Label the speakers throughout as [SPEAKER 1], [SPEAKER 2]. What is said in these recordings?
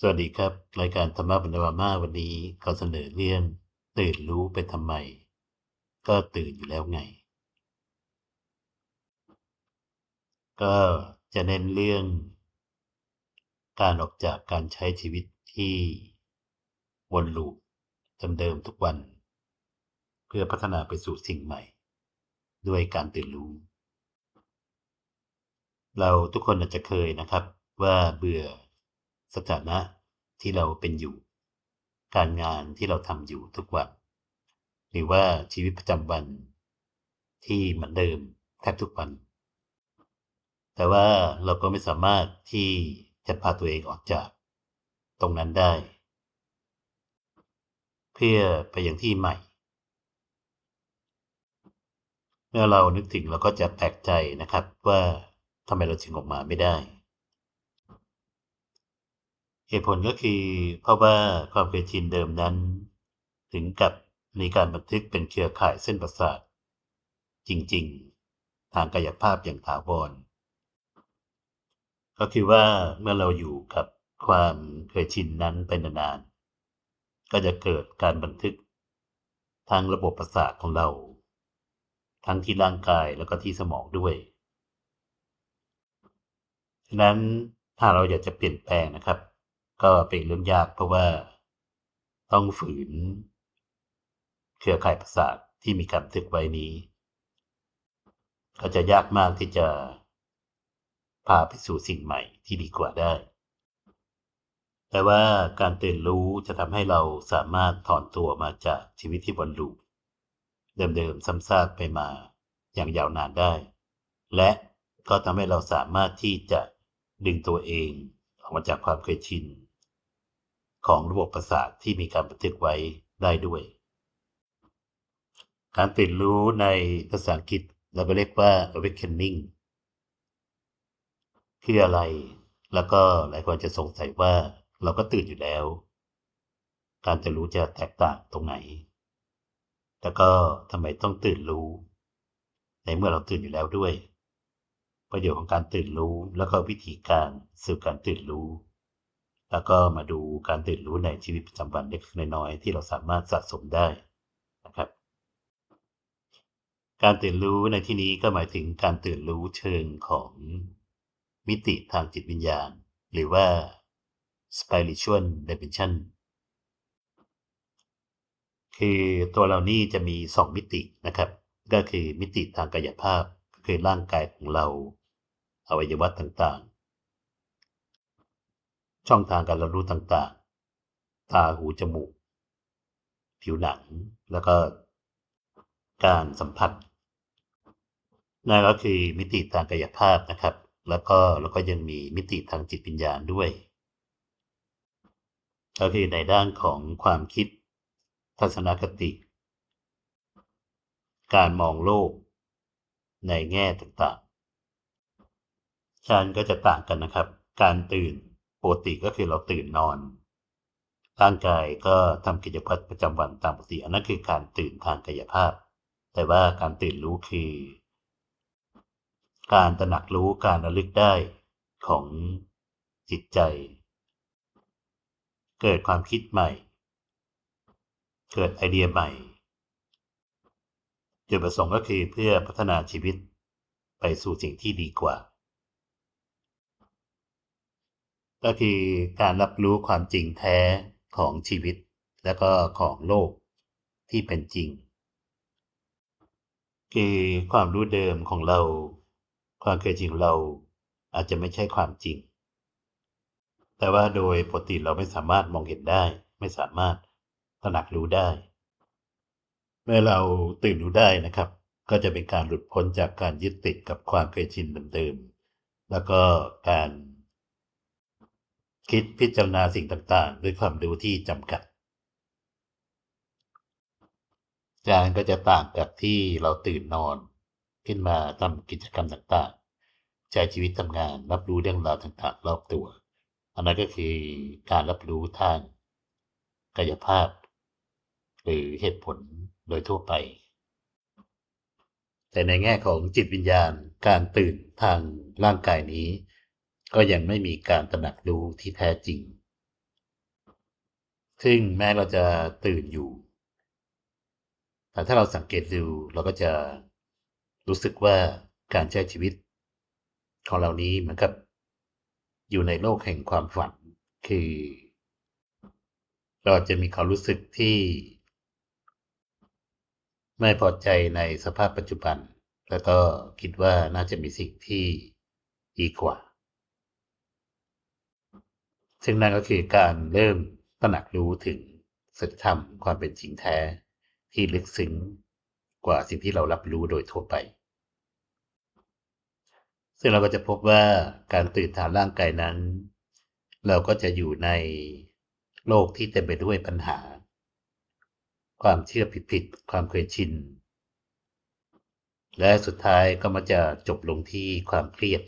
[SPEAKER 1] สวัสดีครับ รายการธรรมะบรรดามาวันนี้เขาเสนอเรื่อง ตื่นรู้ไปทำไม ก็ตื่นอยู่แล้วไง ก็จะเน้นเรื่อง การออกจากการใช้ชีวิตที่วนลูปเดิมๆทุกวัน เพื่อพัฒนาไปสู่สิ่งใหม่ ด้วยการตื่นรู้ เราทุกคนอาจจะเคยนะครับว่าเบื่อ สถานะที่เราเป็นอยู่ การงานที่เราทำอยู่ทุกวัน หรือว่าชีวิตประจำวันที่เหมือนเดิมแทบทุกวัน แต่ว่าเราก็ไม่สามารถที่จะพาตัวเองออกจาก ตรงนั้นได้ เพื่อไปอย่างที่ใหม่ เมื่อเรานึกถึงเราก็จะแปลกใจนะครับว่าทำไมเราถึงออกมาไม่ได้ เหตุผลก็คือเพราะว่าความเคยชินเดิมนั้น ถึงกับมีการบันทึกเป็นเครือข่ายเส้นประสาท จริงๆ ทางกายภาพอย่างถาวร ก็คือว่าเมื่อเราอยู่กับความเคยชินนั้นเป็นนานๆก็จะเกิดการบันทึก ทางระบบประสาทของเรา ทั้งที่ร่างกายแล้วก็ที่สมองด้วยฉะนั้นถ้าเราอยากจะเปลี่ยนแปลงนะครับ ก็เป็นเรื่องยากเพราะว่า ต้องฝืน เครือข่ายประสาทที่มีการบันทึกไว้นี้ ก็จะยากมากที่จะ พาไปสู่สิ่งใหม่ที่ดีกว่าได้ แต่ว่าการตื่นรู้จะทำให้เราสามารถถอนตัวมาจากชีวิตที่วนลูปเดิมๆซ้ำซากไปมาอย่างยาวนานได้ และก็ทำให้เราสามารถที่จะดึงตัวเองออกมาจากความเคยชิน ของระบบประสาทที่มีการบันทึกไว้ได้ด้วย การตื่นรู้ในภาษาอังกฤษเราก็เรียกว่า awakening คืออะไร แล้วก็หลายคนจะสงสัยว่าเราก็ตื่นอยู่แล้ว การจะรู้จะแตกต่างตรงไหนแต่ก็ทำไมต้องตื่นรู้ ในเมื่อเราตื่นอยู่แล้วด้วย ประโยชน์ของการตื่นรู้ แล้วก็วิธีการสู่การตื่นรู้ แล้วก็มาดูการตื่นรู้ในชีวิตประจำวันเล็กน้อยๆที่เราสามารถสะสมได้นะครับ การตื่นรู้ในที่นี้ก็หมายถึงการตื่นรู้เชิงของมิติทางจิตวิญญาณ หรือว่า spiritual dimension คือตัวเรานี่จะมีสองมิตินะครับ ก็คือมิติทางกายภาพก็คือร่างกายของเราอวัยวะต่างๆ ช่องทางการรับรู้ต่างๆ ตาหูจมูก ผิวหนังแล้วก็การสัมผัสนั่นก็คือมิติทางกายภาพนะครับ แล้วก็แล้วก็ยังมีมิติทางจิตวิญญาณด้วย ก็คือในด้านของความคิด ทัศนคติ การมองโลก ในแง่ต่างๆชั้นก็จะต่างกันนะครับ การตื่น กติก็คือเราตื่นนอน ร่างกายก็ทำกิจวัตรประจำวันตามปกติอันนั้นคือการตื่นทางกายภาพ แต่ว่าการตื่นรู้คือ การตระหนักรู้การระลึกได้ของจิตใจ เกิดความคิดใหม่ เกิดไอเดียใหม่จุดประสงค์ก็คือเพื่อพัฒนาชีวิตไปสู่สิ่งที่ดีกว่า ก็คือการรับรู้ความจริงแท้ของชีวิต และก็ของโลกที่เป็นจริง คือความรู้เดิมของเรา ความเคยจริงของเราอาจจะไม่ใช่ความจริง แต่ว่าโดยปกติเราไม่สามารถมองเห็นได้ ไม่สามารถตระหนักรู้ได้ เมื่อเราตื่นรู้ได้นะครับ ก็จะเป็นการหลุดพ้นจากการยึดติดกับความเคยชินเดิมๆแล้วก็การ คิดพิจารณาสิ่งต่างๆ ด้วยความรู้ที่จำกัด การก็จะต่างกับที่เราตื่นนอน ขึ้นมาทำกิจกรรมต่างๆ ใช้ชีวิตทำงานรับรู้เรื่องราวต่างๆ รอบตัว อันนั้นก็คือการรับรู้ทางกายภาพ หรือเหตุผลโดยทั่วไป แต่ในแง่ของจิตวิญญาณการตื่นทางร่างกายนี้ ก็ยังไม่มีการตระหนักรู้ที่แท้จริง ซึ่งแม้เราจะตื่นอยู่ แต่ถ้าเราสังเกตดูเราก็จะรู้สึกว่าการใช้ชีวิต ของเรานี้เหมือนกับ อยู่ในโลกแห่งความฝัน คือ เราจะมีความรู้สึกที่ ไม่พอใจในสภาพปัจจุบัน แล้วก็คิดว่าน่าจะมีสิ่งที่ดีกว่า ซึ่งนั่นก็คือการเริ่มตระหนักรู้ถึงสัจธรรมความเป็นจริงแท้ที่ลึกซึ้งกว่าสิ่งที่เรารับรู้โดยทั่วไป ซึ่งเราก็จะพบว่าการตื่นทางร่างกายนั้น เราก็จะอยู่ในโลกที่เต็มไปด้วยปัญหา ความเชื่อผิดๆความเคยชิน และสุดท้ายก็มาจะจบลงที่ความเครียด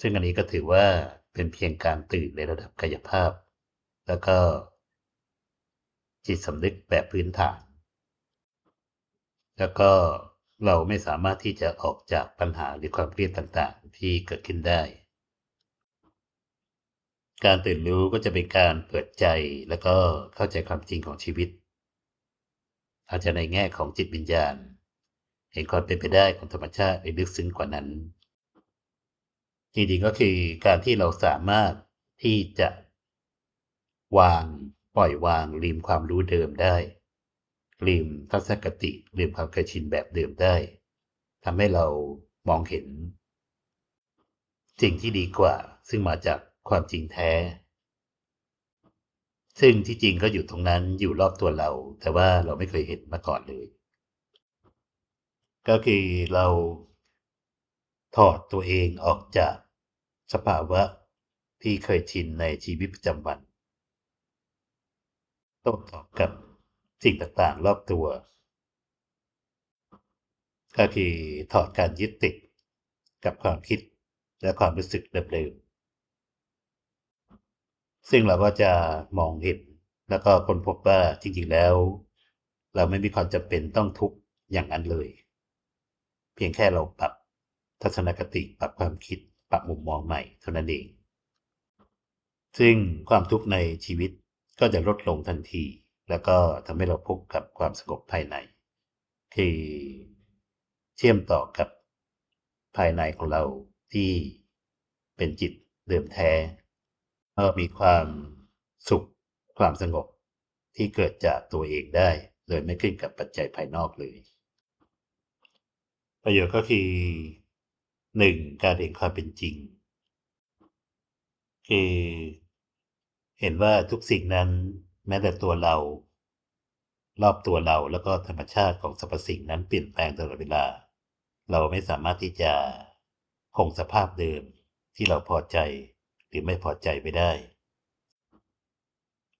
[SPEAKER 1] ซึ่งอันนี้ก็ถือว่า เป็นเพียงการตื่นในระดับกายภาพ แล้วก็ จิตสำนึกแบบพื้นฐาน แล้วก็เราไม่สามารถที่จะออกจากปัญหาหรือความเครียดต่างๆ ที่เกิดขึ้นได้ การตื่นรู้ก็จะเป็นการเปิดใจแล้วก็เข้าใจความจริงของชีวิต อาจจะในแง่ของจิตวิญญาณ เห็นความเป็นไปได้ของธรรมชาติในลึกซึ้งกว่านั้น จริงๆก็คือการที่เราสามารถที่จะวางปล่อยวางลืมความรู้เดิมได้ลืมทัศนคติลืมความเคยชินแบบเดิมได้ทำให้เรามองเห็นสิ่งที่ดีกว่า ซึ่งมาจากความจริงแท้ ซึ่งที่จริงก็อยู่ตรงนั้นอยู่รอบตัวเรา แต่ว่าเราไม่เคยเห็นมาก่อนเลย ก็คือเรา ถอดตัวเองออกจากสภาวะที่เคยชินในชีวิตประจำวันโต้ตอบกับสิ่งต่างๆรอบตัว ก็คือถอดการยึดติดกับความคิดและความรู้สึกเดิมๆซึ่งเราก็จะมองเห็นแล้วก็ค้นพบว่าจริงๆแล้ว เราไม่มีความจำเป็นต้องทุกข์อย่างนั้นเลย เพียงแค่เราปรับ ทัศนคติปรับความคิดปรับมุมมองใหม่เท่านั้นเอง ซึ่งความทุกข์ในชีวิตก็จะลดลงทันที แล้วก็ทำให้เราพบกับความสงบภายใน คือเชื่อมต่อกับภายในของเราที่เป็นจิตเดิมแท้ก็มีความสุขความสงบที่เกิดจากตัวเองได้ โดยไม่ขึ้นกับปัจจัยภายนอกเลย ประโยชน์ก็คือ หนึ่งการเห็นความเป็นจริง คือเห็นว่าทุกสิ่งนั้นแม้แต่ตัวเรา รอบตัวเราแล้วก็ธรรมชาติของสรรพสิ่งนั้นเปลี่ยนแปลงตลอดเวลา เราไม่สามารถที่จะคงสภาพเดิมที่เราพอใจหรือไม่พอใจไปได้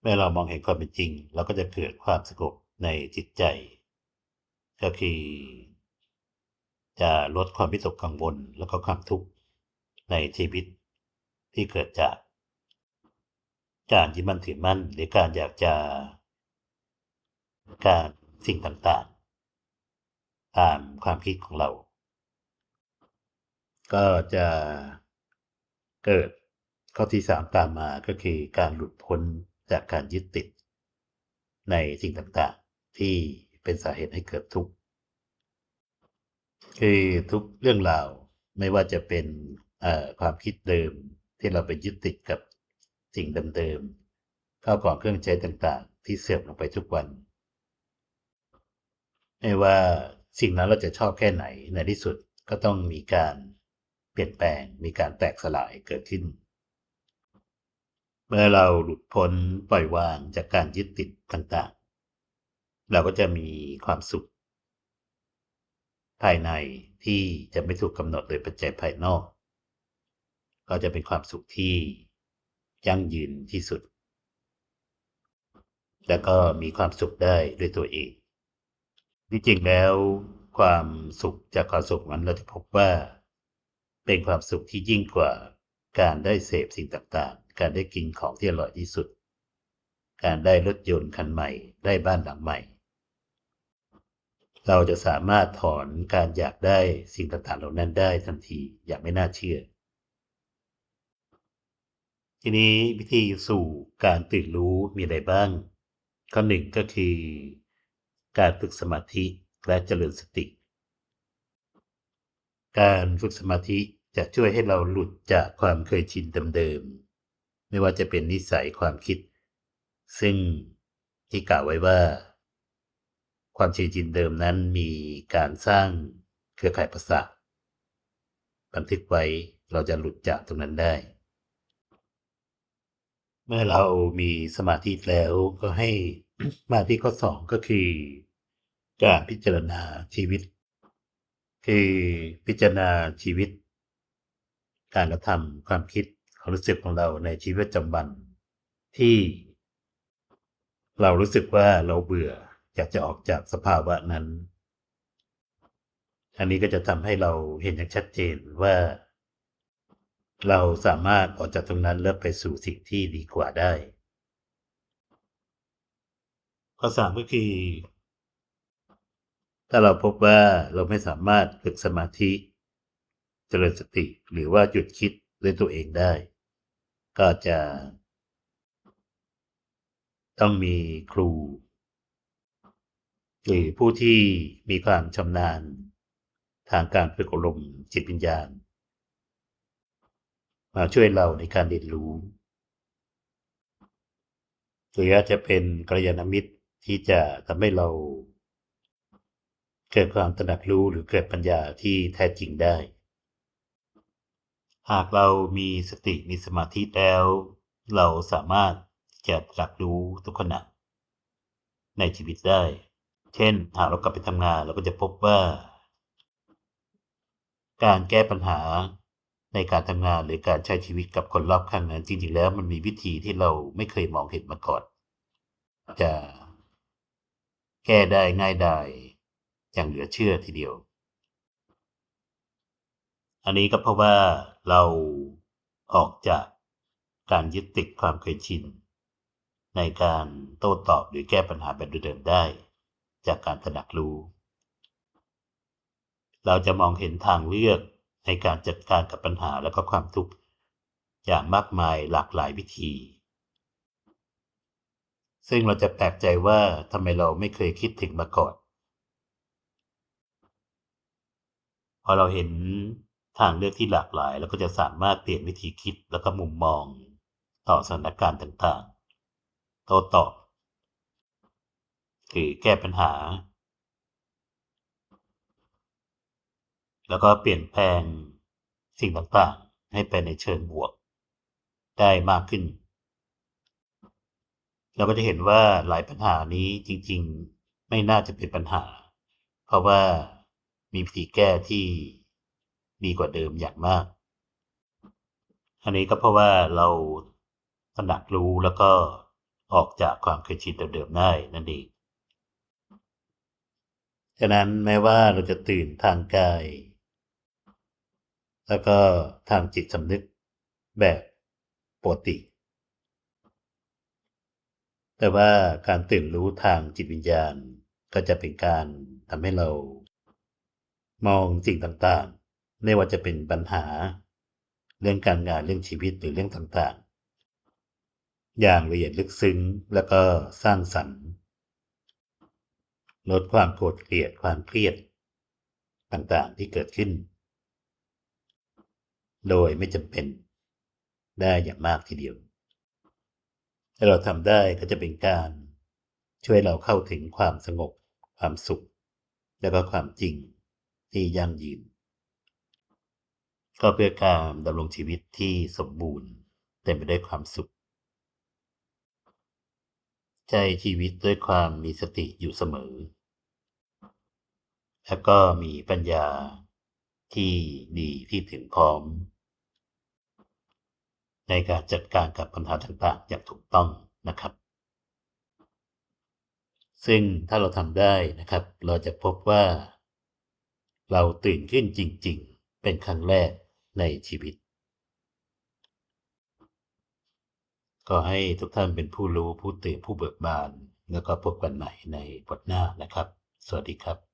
[SPEAKER 1] เมื่อเรามองเห็นความเป็นจริง เราก็จะเกิดความสงบในจิตใจ ก็คือ จะลดความวิตกกังวลแล้วก็ความทุกข์ในชีวิตที่เกิดจาก การยึดมั่นถือมั่นหรือการอยากจะ การสิ่งต่างๆ ตามความคิดของเรา ก็จะเกิดข้อที่สามตามมาก็คือการหลุดพ้นจากการยึดติด ในสิ่งต่างๆ ที่เป็นสาเหตุให้เกิดทุกข์ คือทุกเรื่องราวไม่ว่าจะเป็นความคิดเดิมที่เราไปยึดติดกับสิ่งเดิมๆข้าวของเครื่องใช้ต่างๆ ที่เสื่อมลงไปทุกวัน ไม่ว่าสิ่งนั้นเราจะชอบแค่ไหนในที่สุดก็ต้องมีการเปลี่ยนแปลงมีการแตกสลายเกิดขึ้น เมื่อเราหลุดพ้นปล่อยวางจากการยึดติดต่างๆ เราก็จะมีความสุข ภายในที่จะไม่ถูกกำหนดโดยปัจจัยภายนอก ก็จะเป็นความสุขที่ยั่งยืนที่สุด และก็มีความสุขได้ด้วยตัวเองที่จริงแล้วความสุขจากความสุขนั้นเราจะพบว่า เป็นความสุขที่ยิ่งกว่าการได้เสพสิ่งต่างๆ การได้กินของที่อร่อยที่สุด การได้รถยนต์คันใหม่ ได้บ้านหลังใหม่ เราจะสามารถถอนการอยากได้สิ่งต่างๆ เหล่านั้นได้ทันทีอย่างไม่น่าเชื่อ ทีนี้วิธีสู่การตื่นรู้มีอะไรบ้าง ข้อหนึ่งก็คือ การฝึกสมาธิและเจริญสติ การฝึกสมาธิจะช่วยให้เราหลุดจากความเคยชินเดิมๆไม่ว่าจะเป็นนิสัยความคิด ซึ่งที่กล่าวไว้ว่า ความเคยชินเดิมนั้นมีการสร้างเครือข่ายประสาทบันทึกไว้เราจะหลุดจากตรงนั้นได้ เมื่อเรามีสมาธิแล้วก็ให้มาที่ข้อสองก็คือการพิจารณาชีวิต คือพิจารณาชีวิต การกระทำความคิดความรู้สึกของเราในชีวิตประจำวันที่เรารู้สึกว่าเราเบื่อ อยากจะออกจากสภาวะนั้น อันนี้ก็จะทำให้เราเห็นอย่างชัดเจนว่า เราสามารถออกจากตรงนั้นแล้วไปสู่สิ่งที่ดีกว่าได้ ข้อสามก็คือถ้าเราพบว่าเราไม่สามารถฝึกสมาธิ เจริญสติหรือว่าหยุดคิดด้วยตัวเองได้ ก็จะ ต้องมีครู หรือผู้ที่มีความชำนาญ ทางการฝึกอบรมจิตวิญญาณ มาช่วยเราในการเรียนรู้หรืออาจจะเป็นกัลยาณมิตรที่จะทำให้เรา เกิดความตระหนักรู้หรือเกิดปัญญาที่แท้จริงได้ หากเรามีสติมีสมาธิแล้ว เราสามารถจะตระหนักรู้ทุกขณะในชีวิตได้ เช่นหากเรากลับไปทำงานเราก็จะพบว่า การแก้ปัญหาในการทำงานหรือการใช้ชีวิตกับคนรอบข้างนั้นจริงๆแล้วมันมีวิธีที่เราไม่เคยมองเห็นมาก่อน จะแก้ได้ง่ายดายอย่างเหลือเชื่อทีเดียว อันนี้ก็เพราะว่าเราออกจากการยึดติดความเคยชิน ในการโต้ตอบหรือแก้ปัญหาแบบเดิมๆได้ จากการตระหนักรู้ เราจะมองเห็นทางเลือกในการจัดการกับปัญหาและก็ความทุกข์อย่างมากมายหลากหลายวิธี ซึ่งเราจะแปลกใจว่าทำไมเราไม่เคยคิดถึงมาก่อน พอเราเห็นทางเลือกที่หลากหลายเราก็จะสามารถเปลี่ยนวิธีคิดแล้วก็มุมมองต่อสถานการณ์ต่างๆโต้ตอบ คือแก้ปัญหา แล้วก็เปลี่ยนแปลงสิ่งต่างๆ ให้ไปในเชิงบวก ได้มากขึ้น เราก็จะเห็นว่าหลายปัญหานี้จริงๆไม่น่าจะเป็นปัญหา เพราะว่ามีวิธีแก้ที่ดีกว่าเดิมอย่างมาก อันนี้ก็เพราะว่าเราตระหนักรู้แล้วก็ออกจากความเคยชินเดิมๆได้นั่นเอง ฉะนั้นแม้ว่าเราจะตื่นทางกาย แล้วก็ทางจิตสำนึกแบบปกติ แต่ว่าการตื่นรู้ทางจิตวิญญาณก็จะเป็นการทำให้เรา มองสิ่งต่างๆ ไม่ว่าจะเป็นปัญหา เรื่องการงานเรื่องชีวิตหรือเรื่องต่างๆ อย่างละเอียดลึกซึ้งแล้วก็สร้างสรรค์ ลดความโกรธเกลียดความเครียด ต่างๆที่เกิดขึ้น โดยไม่จำเป็นได้อย่างมากทีเดียว ถ้าเราทำได้ก็จะเป็นการช่วยเราเข้าถึงความสงบ ความสุข และก็ความจริงที่ยั่งยืน ก็เพื่อการดำรงชีวิตที่สมบูรณ์เต็มไปด้วยความสุข ใช้ชีวิตด้วยความมีสติอยู่เสมอ และก็มีปัญญาที่ดีที่ถึงพร้อม ในการจัดการกับปัญหาต่างๆ อย่างถูกต้องนะครับ ซึ่งถ้าเราทำได้นะครับ เราจะพบว่า เราตื่นขึ้นจริง ๆ เป็นครั้งแรกในชีวิต ก็ให้ทุกท่านเป็นผู้รู้ผู้ตื่นผู้เบิกบาน แล้วก็พบกันใหม่ในบทหน้านะครับ สวัสดีครับ